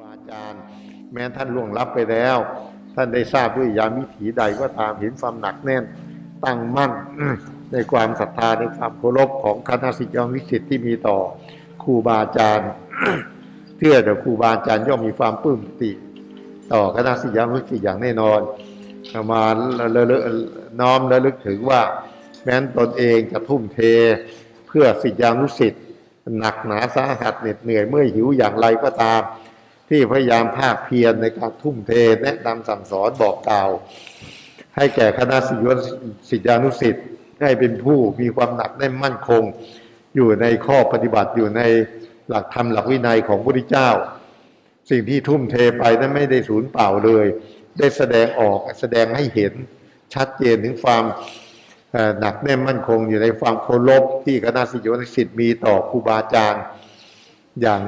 บาอาจารย์ แม้ท่านล่วงลับไปแล้ว ท่านได้ทราบด้วยยามิถีใดก็ตามเห็นความหนักแน่น ตั้งมั่นในความศรัทธาในความเคารพของคณะสิทธิยมิสิทธิ์ที่มีต่อครูบาอาจารย์เชื่อแต่ครูบาอาจารย์ย่อมมีความปลื้มปิติ ต่อคณะสิทธิยมิสิทธิ์อย่างแน่นอนมาระลึกน้อมระลึกถึงว่า แม้นตนเองจะทุ่มเทเพื่อสิทธิยานุสิทธิ์หนักหนาสาหัสเหน็ดเหนื่อยเมื่อหิวอย่างไรก็ตาม ที่พยายามภาคเพียรในการทุ่มเทแนะนำสั่งสอนบอกกล่าว ให้แก่คณะสิทธิยานุสิทธิ์ให้เป็นผู้มีความหนักแน่นมั่นคง อยู่ในข้อปฏิบัติอยู่ในหลักธรรมหลักวินัยของพระพุทธเจ้า สิ่งที่ทุ่มเทไปนั้นไม่ได้สูญเปล่าเลย ได้แสดงออกแสดงให้เห็นชัดเจนถึงความหนักแน่นมั่นคงอยู่ในความเคารพที่คณะสิทธิยสิทธิ์มีต่อครูบาอาจารย์อย่าง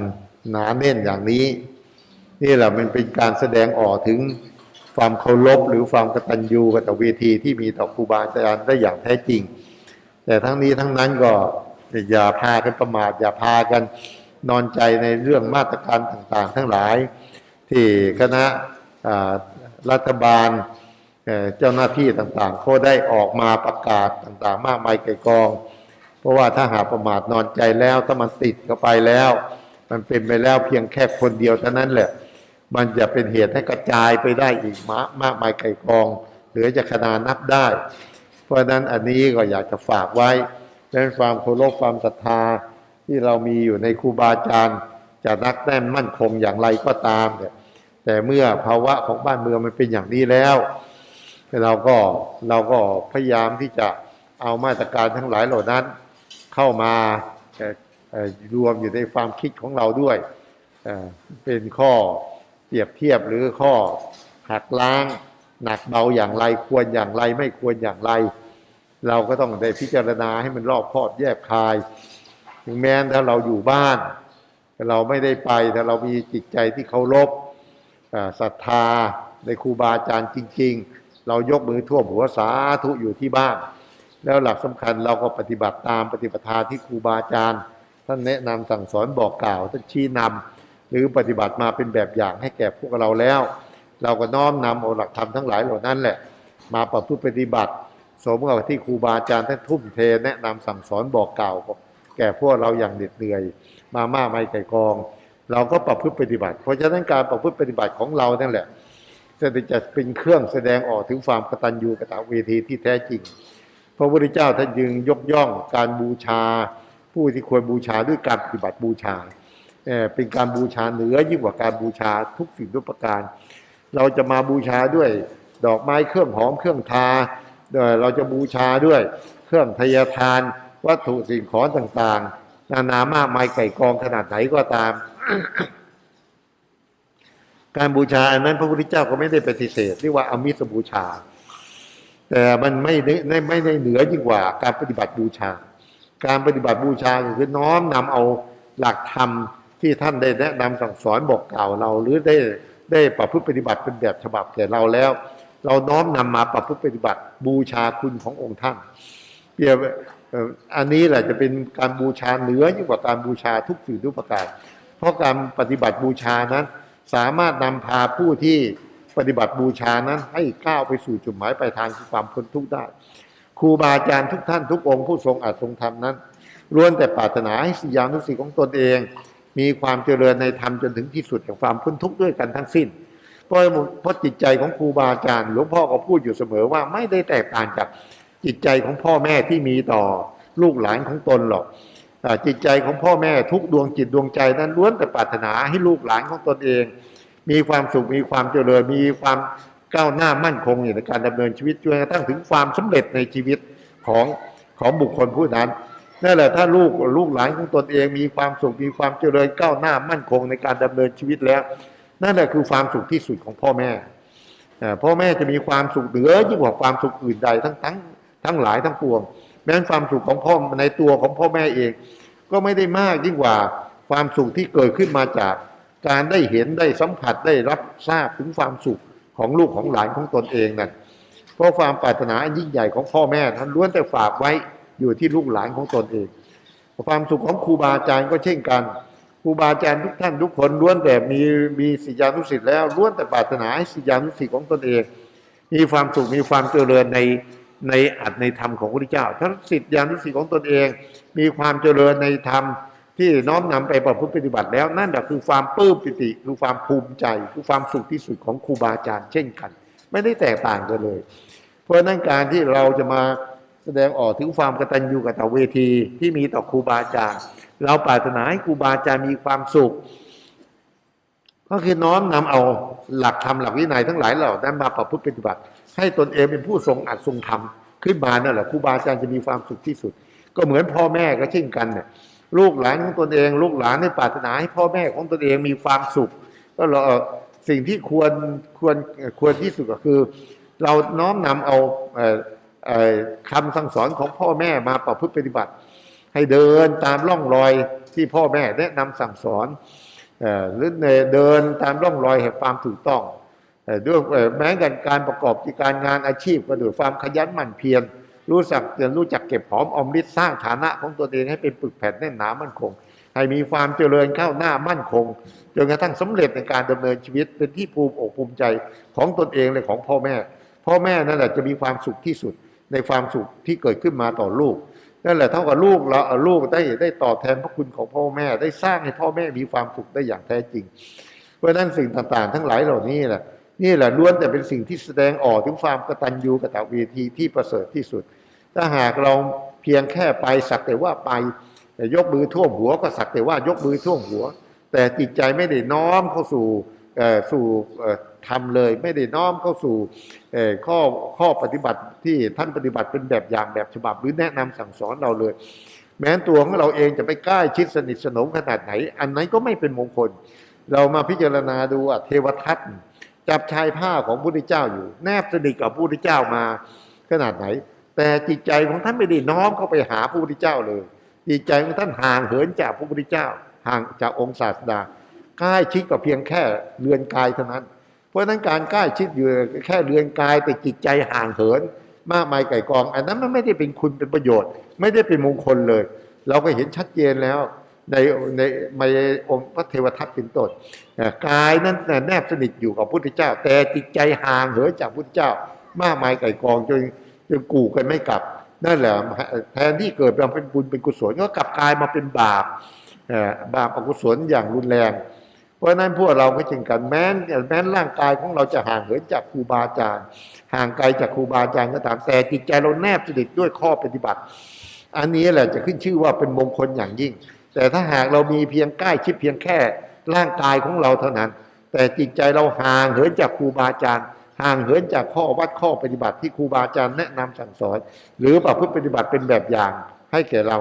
หนาแน่นอย่างนี้ นี่แหละมันเป็นการแสดงออกถึงความเคารพหรือความกตัญญูกตเวทีที่มีต่อครูบาอาจารย์ได้อย่างแท้จริง แต่ทั้งนี้ทั้งนั้นก็อย่าพากันประมาทอย่าพากันนอนใจในเรื่องมาตรการต่างๆ ทั้งหลาย ที่คณะรัฐบาลเจ้าหน้าที่ต่างๆเขาได้ออกมาประกาศต่างๆ มากมายไก่กอง เพราะว่าถ้าหาประมาทนอนใจแล้วถ้ามันติดเข้าไปแล้ว มันเป็นไปแล้วเพียงแค่คนเดียวเท่านั้นแหละ มันจะเป็นเหตุให้กระจายไปได้อีกมามากมายไก่กองหรือจะขนานับได้ เพราะนั้นอันนี้ก็อยากจะฝากไว้เรื่องความเคารพความศรัทธาที่เรามีอยู่ในครูบาอาจารย์จะนักแน่นมั่นคงอย่างไรก็ตามเนี่ยแต่เมื่อภาวะของบ้านเมืองมันเป็นอย่างนี้แล้ว เราก็เราก็พยายามที่จะเอามาตรการทั้งหลายเหล่านั้น เข้ามารวมอยู่ในความคิดของเราด้วยเป็นข้อ เปรียบเทียบหรือข้อหักล้าง หนักเบาอย่างไรควรอย่างไรไม่ควรอย่างไร เราก็ต้องได้พิจารณาให้มันรอบคอบแยบคาย ถึงแม้ถ้าเราอยู่บ้านแต่เราไม่ได้ไปแต่เรามีจิตใจที่เคารพศรัทธาในครูบาอาจารย์จริง ๆ เรายกมือท่วมหัวสาธุอยู่ที่บ้าน แล้วหลักสำคัญเราก็ปฏิบัติตามปฏิปทาที่ครูบาอาจารย์ท่านแนะนำสั่งสอนบอกกล่าวท่านชี้นำ หรือปฏิบัติมาเป็นแบบอย่างให้แก่พวกเราแล้ว เราก็น้อมนำเอาหลักธรรมทั้งหลายเหล่านั้นแหละ มาประพฤติปฏิบัติ สมกับที่ครูบาอาจารย์ท่านทุ่มเทแนะนำสั่งสอนบอกกล่าว แก่พวกเราอย่างเหน็ดเหนื่อย มามากมายไก่กอง เราก็ประพฤติปฏิบัติ เพราะฉะนั้นการประพฤติปฏิบัติของเรานั่นแหละจะจะเป็นเครื่องแสดงออกถึงความกตัญญูกตเวทีที่แท้จริง พระพุทธเจ้าท่านยึงยกย่องการบูชา ผู้ที่ควรบูชาด้วยการปฏิบัติบูชา เป็นการบูชาเหนือยิ่งกว่าการบูชาทุกสิ่งทุกประการ เราจะมาบูชาด้วยดอกไม้เครื่องหอมเครื่องทาเอ่อเราจะบูชาด้วยเครื่องทยทาน วัตถุสิ่งของต่างๆ นานามากมายไก่กองขนาดไหนก็ตาม การบูชาอันนั้นพระพุทธเจ้าก็ไม่ได้ปฏิเสธเรียกว่าอมิสบูชา แต่มันไม่ได้ไม่ได้เหนือยิ่งกว่าการปฏิบัติบูชา การปฏิบัติบูชาคือน้อมนำเอาหลักธรรม ที่ท่านได้แนะนำสั่งสอนบอกกล่าวเรา หรือได้ได้ประพฤติปฏิบัติเป็นแบบฉบับแก่เราแล้ว เราน้อมนำมาประพฤติปฏิบัติบูชาคุณขององค์ท่านเปรียบเอ่ออันนี้แหละจะเป็นการบูชาเหนือยิ่งกว่าการบูชาทุกสิ่งทุกประการ เพราะการปฏิบัติบูชานั้น สามารถนำพาผู้ที่ปฏิบัติบูชานั้นให้ก้าวไปสู่จุดหมายปลายทางคือความพ้นทุกข์ได้ครูบาอาจารย์ทุกท่านทุกองค์ผู้ทรงอัดทรงธรรมนั้นล้วนแต่ปรารถนาให้สิยานุสิของตนเอง มีความเจริญในธรรมจนถึงที่สุดแห่งความพ้นทุกข์ด้วยกันทั้งสิ้นเพราะเพราะจิตใจของครูบาอาจารย์หลวงพ่อก็พูดอยู่เสมอว่าไม่ได้แตกต่างจากจิตใจของพ่อแม่ที่มีต่อลูกหลานของตนหรอกจิตใจของพ่อแม่ทุกดวงจิตดวงใจนั้นล้วนแต่ปรารถนาให้ลูกหลานของตนเอง มีความสุขมีความเจริญมีความก้าวหน้ามั่นคงในการดำเนินชีวิตจนกระทั่งถึงความสำเร็จในชีวิตของของบุคคลผู้นั้น นั่นแหละถ้าลูกลูกหลานของตนเองมีความสุขมีความเจริญก้าวหน้ามั่นคงในการดำเนินชีวิตแล้ว นั่นแหละคือความสุขที่สุดของพ่อแม่พ่อแม่จะมีความสุขเหนือยิ่งกว่าความสุขอื่นใดทั้งทั้งทั้งหลายทั้งปวง แม้นความสุขของพ่อในตัวของพ่อแม่เอง ก็ไม่ได้มากยิ่งกว่าความสุขที่เกิดขึ้นมาจากการได้เห็นได้สัมผัสได้รับทราบถึงความสุขของลูกของหลานของตนเองนั่นเพราะความปรารถนายิ่งใหญ่ของพ่อแม่ท่านล้วนแต่ฝากไว้ อยู่ที่ลูกหลานของตนเองความสุขของครูบาอาจารย์ก็เช่นกันครูบาอาจารย์ทุกท่านทุกคนล้วนแต่มีมีศิยานุศิษย์แล้วล้วนแต่ปรารถนาให้ศิยานุศิษย์ของตนเอง มีความสุขมีความเจริญในในอัตในธรรมของพระพุทธเจ้าถ้าศิษยานุศิษย์ของตนเอง มีความเจริญในธรรมที่น้อมนำไปประพฤติปฏิบัติแล้วนั่นแหละคือความปลื้มปิติคือความภูมิใจคือความสุขที่สุดของครูบาอาจารย์เช่นกัน ไม่ได้แตกต่างกันเลย เพราะนั้นการที่เราจะมา ดงออกถึงความกตัญญูกตเวทีที่มีต่อครูบาอาจารย์เราปรารถนาให้ครูบาอาจารย์มีความสุข ก็คือน้อมนำเอาหลักธรรมหลักวินัยทั้งหลายเหล่านั้นมาประพฤติปฏิบัติ ให้ตนเองเป็นผู้ทรงอัดทรงธรรมขึ้นมานั่นแหละครูบาอาจารย์จะมีความสุขที่สุด ก็เหมือนพ่อแม่ก็เช่นกันเนี่ยลูกหลานของตนเอง ลูกหลานในปรารถนาให้พ่อแม่ของตนเองมีความสุข ก็เราสิ่งที่ควรควรควรที่สุดก็คือ เราน้อมนำเอาเอ่อเอ่อ คำสั่งสอนของพ่อแม่มาประพฤติปฏิบัติ ให้เดินตามร่องรอยที่พ่อแม่แนะนำสั่งสอนหรือเดินตามร่องรอยแห่งความถูกต้องด้วยแม้กันการประกอบกิจการงานอาชีพก็ด้วยความขยันหมั่นเพียรรู้จักรู้จักเก็บหอมอมริดสร้างฐานะของตัวเองให้เป็นปึกแผ่นแน่นหนามั่นคง ให้มีความเจริญก้าวหน้ามั่นคงจนกระทั่งสำเร็จในการดำเนินชีวิตเป็นที่ภูมิอกภูมิใจของตนเองและของพ่อแม่ พ่อแม่นั่นแหละจะมีความสุขที่สุด ในความสุขที่เกิดขึ้นมาต่อลูกนั่นแหละเท่ากับลูกเราลูกได้ได้ตอบแทนพระคุณของพ่อแม่ ได้สร้างให้พ่อแม่มีความสุขได้อย่างแท้จริง เพราะนั้นสิ่งต่างๆ ทั้งหลายเหล่านี้แหละนี่แหละล้วนแต่เป็นสิ่งที่แสดงออกถึงความกตัญญูกตเวทีที่ประเสริฐที่สุด ถ้าหากเราเพียงแค่ไปสักแต่ว่าไป แต่ยกมือท่วมหัวก็สักแต่ว่ายกมือท่วมหัว แต่จิตใจไม่ได้น้อมเข้าสู่เอ่อสู่เอ่อ ทำเลยไม่ได้น้อมเข้าสู่ข้อข้อปฏิบัติที่ท่านปฏิบัติเป็นแบบอย่างแบบฉบับหรือแนะนำสั่งสอนเราเลย แม้ตัวของเราเองจะไปใกล้ชิดสนิทสนมขนาดไหน อันนั้นก็ไม่เป็นมงคล เรามาพิจารณาดูเทวทัตจับชายผ้าของพระพุทธเจ้าอยู่ แนบสนิทกับพระพุทธเจ้ามาขนาดไหน แต่จิตใจของท่านไม่ได้น้อมเข้าไปหาพระพุทธเจ้าเลย จิตใจของท่านห่างเหินจากพระพุทธเจ้า ห่างจากองค์ศาสดาใกล้ชิดกับเพียงแค่เรือนกายเท่านั้น เพราะนั้นการใกล้ชิดอยู่แค่เรือนกายแต่จิตใจห่างเหิน มากมายไก่กอง อันนั้นมันไม่ได้เป็นคุณเป็นประโยชน์ ไม่ได้เป็นมงคลเลย เราก็เห็นชัดเจนแล้วในในในองค์พระเทวทัตเป็นต้นกายนั้นแนบสนิทอยู่กับพระพุทธเจ้า แต่จิตใจห่างเหินจากพระพุทธเจ้า มากมายไก่กองจนจนกู่กันไม่กลับนั่นแหละแทนที่เกิดมาเป็นบุญเป็นกุศลก็กลับกลายมาเป็นบาปบาปอกุศลอย่างรุนแรง เพราะนั้นพวกเราก็เช่นกันแม้นแม้นร่างกายของเราจะห่างเหินจากครูบาอาจารย์ ห่างไกลจากครูบาอาจารย์ก็ตามแต่จิตใจเราแนบสนิทด้วยข้อปฏิบัติ อันนี้แหละจะขึ้นชื่อว่าเป็นมงคลอย่างยิ่ง แต่ถ้าหากเรามีเพียงใกล้ชิดเพียงแค่ร่างกายของเราเท่านั้น แต่จิตใจเราห่างเหินจากครูบาอาจารย์ห่างเหินจากข้อวัดข้อปฏิบัติที่ครูบาอาจารย์แนะนำสั่งสอน หรือประพฤติปฏิบัติเป็นแบบอย่างให้แก่เรา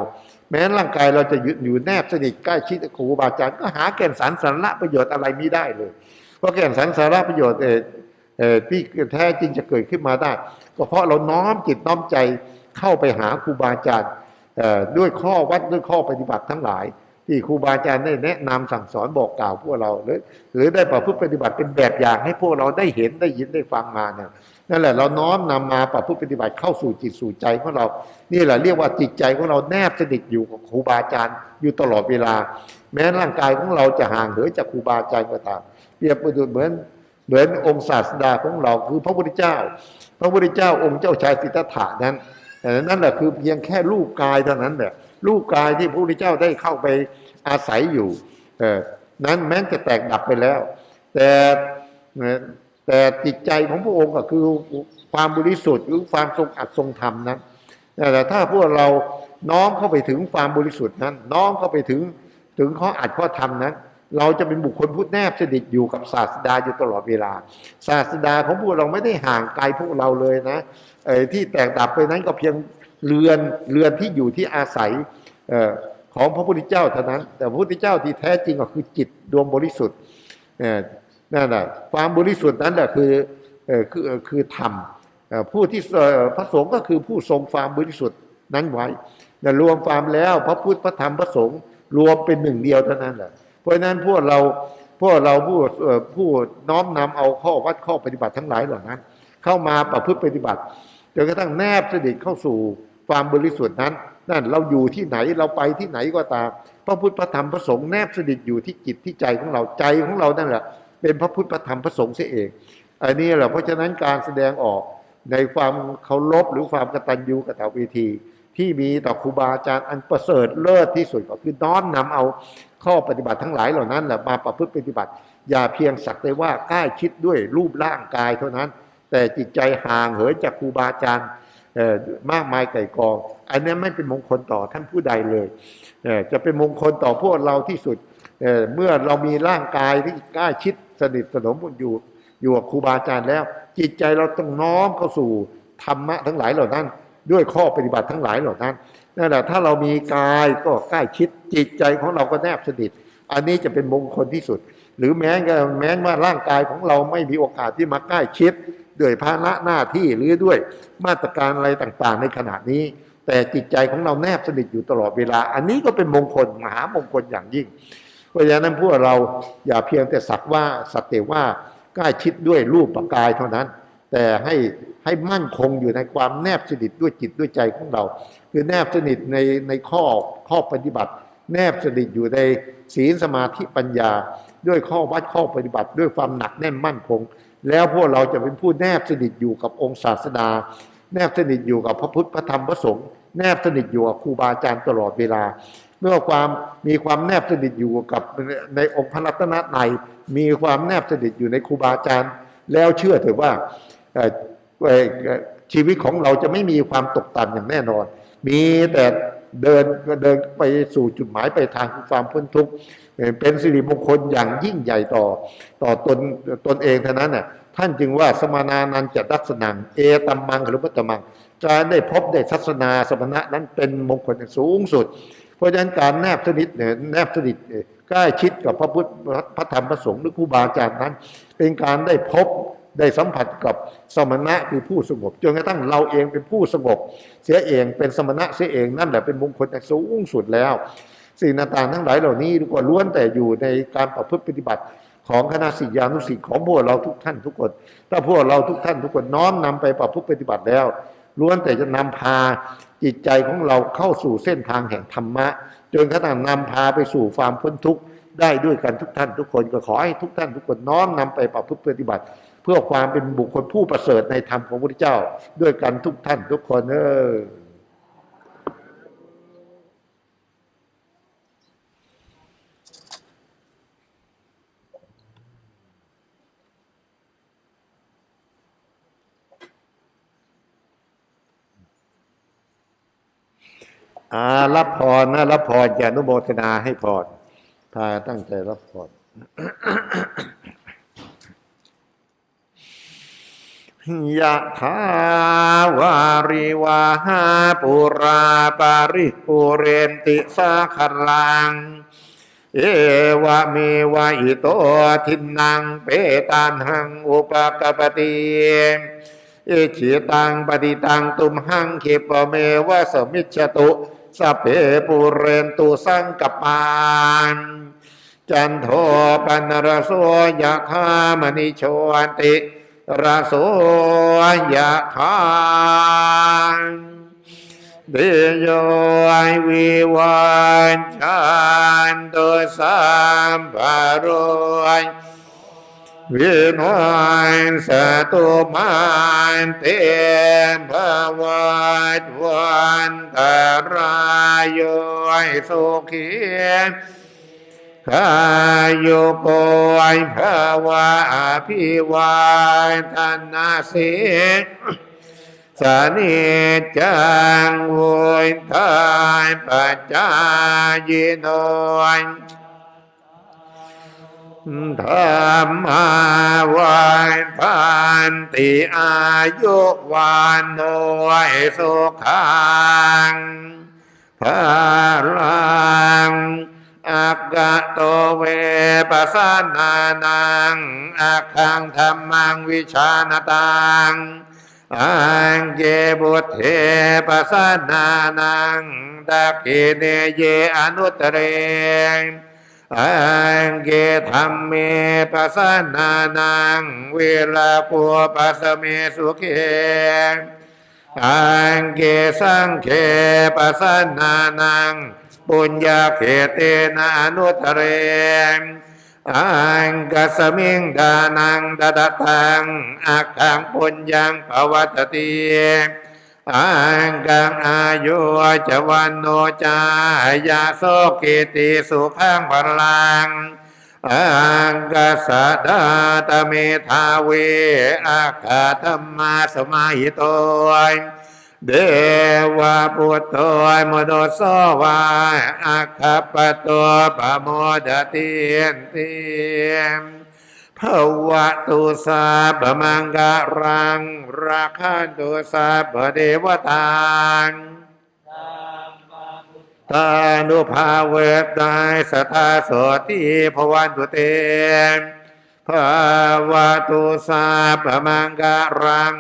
แม้ร่างกายเราจะอยู่อยู่แนบสนิทใกล้ชิดครูบาอาจารย์ก็หาแก่นสารสาระประโยชน์อะไรไม่ได้เลย เพราะแก่นสารสาระประโยชน์เอ่อเอ่ที่แท้จริงจะเกิดขึ้นมาได้ ก็เพราะเราน้อมจิตน้อมใจเข้าไปหาครูบาอาจารย์ด้วยข้อวัดด้วยข้อปฏิบัติทั้งหลาย ที่ครูบาอาจารย์ได้แนะนำสั่งสอนบอกกล่าวพวกเราหรือหรือได้ประพฤติปฏิบัติเป็นแบบอย่างให้พวกเราได้เห็นได้ยินได้ฟังมาเนี่ยนั่นแหละเราน้อมนำมาประพฤติปฏิบัติเข้าสู่จิตสู่ใจของเรา นี่แหละเรียกว่าจิตใจของเราแนบสนิทอยู่กับครูบาอาจารย์อยู่ตลอดเวลา แม้ร่างกายของเราจะห่างเหินจากครูบาอาจารย์ก็ตามเปรียบประดุจเหมือนเหมือนองค์ศาสดาของเราคือพระพุทธเจ้า พระพุทธเจ้าองค์เจ้าชายสิทธัตถะนั้นแต่นั่นแหละคือเพียงแค่รูปกายเท่านั้นแหละ รูปกายที่พระพุทธเจ้าได้เข้าไปอาศัยอยู่เออนั้นแม้จะแตกดับไปแล้ว แต่แต่จิตใจของพระองค์ก็คือความบริสุทธิ์หรือความทรงอัดทรงธรรมนั้นแต่ถ้าพวกเราน้อมเข้าไปถึงความบริสุทธิ์นั้น น้อมเข้าไปถึงถึงข้ออัดข้อธรรมนั้น เราจะเป็นบุคคลผู้แนบสนิทอยู่กับศาสดาอยู่ตลอดเวลา ศาสดาของพวกเราไม่ได้ห่างไกลพวกเราเลยนะเออที่แตกดับไปนั้นก็เพียง เรือนเรือนที่อยู่ที่อาศัยของพระพุทธเจ้าเท่านั้น แต่พระพุทธเจ้าที่แท้จริงก็คือจิตดวงบริสุทธิ์นั่นแหละความบริสุทธิ์นั้นแหละคือคือคือธรรมผู้ที่พระสงฆ์ก็คือผู้ทรงความบริสุทธิ์นั้นไว้รวมความแล้วพระพุทธพระธรรมพระสงฆ์รวมเป็นหนึ่งเดียวเท่านั้นแหละเพราะฉะนั้นพวกเราพวกเราผู้ผู้น้อมนำเอาข้อวัดข้อปฏิบัติทั้งหลายเหล่านั้น เข้ามาประพฤติปฏิบัติจนกระทั่งแนบสนิทเข้าสู่ ความบริสุทธิ์นั้น นั่นเราอยู่ที่ไหนเราไปที่ไหนก็ตาม พระพุทธพระธรรมพระสงฆ์แนบสนิทอยู่ที่จิตที่ใจของเราใจของเรานั่นแหละเป็นพระพุทธพระธรรมพระสงฆ์เสียเองอันนี้แหละเพราะฉะนั้นการแสดงออกในความเคารพหรือความกตัญญูกตเวที ที่มีต่อครูบาอาจารย์อันประเสริฐเลิศที่สุดก็คือน้อมนำเอาข้อปฏิบัติทั้งหลายเหล่านั้นแหละมาประพฤติปฏิบัติ อย่าเพียงสักแต่ว่าใกล้ชิดด้วยรูปร่างกายเท่านั้น แต่จิตใจห่างเหินจากครูบาอาจารย์ มากมายไก่กอง อันนี้ไม่เป็นมงคลต่อท่านผู้ใดเลยจะเป็นมงคลต่อพวกเราที่สุดเมื่อเรามีร่างกายที่ใกล้ชิดสนิทสนมอยู่อยู่กับครูบาอาจารย์แล้ว จิตใจเราต้องน้อมเข้าสู่ธรรมะทั้งหลายเหล่านั้น ด้วยข้อปฏิบัติทั้งหลายเหล่านั้นนั่นแหละถ้าเรามีกายก็ใกล้ชิดจิตใจของเราก็แนบสนิทอันนี้จะเป็นมงคลที่สุด หรือแม้แม้ว่าร่างกายของเราไม่มีโอกาสที่มาใกล้ชิด ด้วยภาระหน้าที่หรือด้วยมาตรการอะไรต่างๆ ในขณะนี้ แต่จิตใจของเราแนบสนิทอยู่ตลอดเวลา อันนี้ก็เป็นมงคลมหามงคลอย่างยิ่ง เพราะฉะนั้นพวกเราอย่าเพียงแต่สักว่าสักแต่ว่าใกล้ชิดด้วยรูปปกายเท่านั้น แต่ให้ให้มั่นคงอยู่ในความแนบสนิทด้วยจิตด้วยใจของเรา คือแนบสนิทในในข้อข้อปฏิบัติ แนบสนิทอยู่ในศีลสมาธิปัญญา ด้วยข้อวัดข้อปฏิบัติ ด้วยความหนักแน่นมั่นคง แล้วพวกเราจะเป็นผู้แนบสนิทอยู่กับองค์ศาสดา แนบสนิทอยู่กับพระพุทธพระธรรมพระสงฆ์แนบสนิทอยู่กับครูบาอาจารย์ตลอดเวลาเมื่อความมีความแนบสนิทอยู่กับในองค์พระรัตนตรัยมีความแนบสนิทอยู่ในครูบาอาจารย์ แล้วเชื่อเถอะว่าชีวิตของเราจะไม่มีความตกต่ำอย่างแน่นอน มีแต่ เดินเดินไปสู่จุดหมายไปทางความพ้นทุกข์เป็นสิริมงคลอย่างยิ่งใหญ่ต่อ ต่อตนตนเองเท่านั้นน่ะท่านจึงว่าสมานานันจะดัสนัง เอตัมมังหรือมัตตมัง การได้พบได้ทัศนาสมณะนั้นเป็นมงคลสูงสุด เพราะฉะนั้นการแนบสนิทเนี่ยแนบสนิทใกล้ชิดกับพระพุทธพระธรรมพระสงฆ์หรือครูบาอาจารย์นั้น เป็นการได้พบ ได้สัมผัสกับสมณะคือผู้สงบจนกระทั่งเราเองเป็นผู้สงบ เสียเองเป็นสมณะเสียเองนั่นแหละเป็นมงคลอย่างสูงสุดแล้วสิ่งต่างๆทั้งหลายเหล่านี้ก็ล้วนแต่อยู่ในการประพฤติปฏิบัติของคณะศิยานุศิษย์ของพวกเราทุกท่านทุกคน ถ้าพวกเราทุกท่านทุกคนน้อมนำไปประพฤติปฏิบัติแล้วล้วนแต่จะนำพาจิตใจของเราเข้าสู่เส้นทางแห่งธรรมะ จนกระทั่งนำพาไปสู่ความพ้นทุกข์ได้ด้วยกันทุกท่านทุกคนก็ขอให้ทุกท่านทุกคนน้อมนำไปประพฤติปฏิบัติ พื่อความเป็นบุคคลผู้ประเสริฐในธรรมของพระพุทธเจ้า ด้วยกันทุกท่านทุกคนเอออารับพรนะรับพรอย่านุโมทนาให้พรพาตั้งใจรับพร ยะถาวาริวาหาปุราปาริปุเรนติสาคลัง เอวะเมวะอิโตทินังเปตานหังอุปกปติเอชิตังปฏิตังตุมหังเขปเมวะสมิจฉตุสเพปุเรนตุสังกปานจันโทปนรโสยะคามณิโชติ ระโสยะคาเดโยวิวันชันตุสัมภโรยวินวันสตุมันเตมภวัตวันตรายโยสุขี ขายุโกไอภวะอภิวาทนาสิสนิจจังวุยทายปัจจายโนยธรรมาวันพันติอายุวันโนยสุขังพลัง อากาโตเวปัสสนานังอาคังธรรมังวิชานตังอังเกบุตเทปัสสนานังตักิเนเยอนุตเรอังเกธรรมเมปัสสนานังเวลาปัวปัสเมสุเขอังเกสังเคปสันนานัง ปุญญาเขเตนะอนุตเรมอังกัสมิงดานังดดตังอาคังปุญญังภวัตติอังกังอายุจวันโนจายาโสกิติสุขังพลังอังกัสดาตเมธาเวอาคาธรรมาสมาหิโตย เดวะปุตโตมโดโสวาอาคาปโตปะโมดตินติภวะตุสาบมังการังราคันตุสาบเดวตังตานุภาเวทได้สทาโสติภวันตุเตภาวะตุสาปมังการัง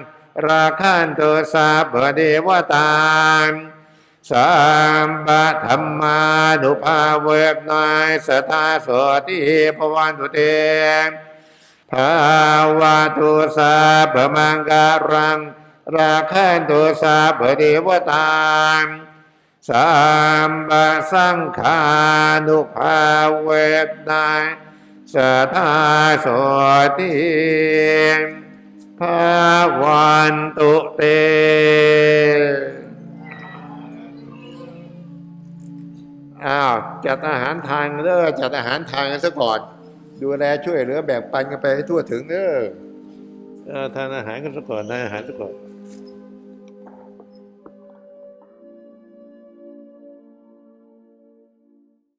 ราคันตุสาบเดวตานสัมปะธรรมานุภาเวทได้สทาโสติภวันตุเตภาวะตุสาปมังการัง ราคันตุสาบเดวตานสัมปะสังขานุภาเวทนาสทาโสติ ภาวันตุเตอ้าวจัดอาหารทานเด้อจัดอาหารทานกันซะก่อน ดูแลช่วยเหลือแบ่งปันกันไปให้ทั่วถึงเด้อเออทานอาหารกันซะก่อนทานอาหารซะก่อน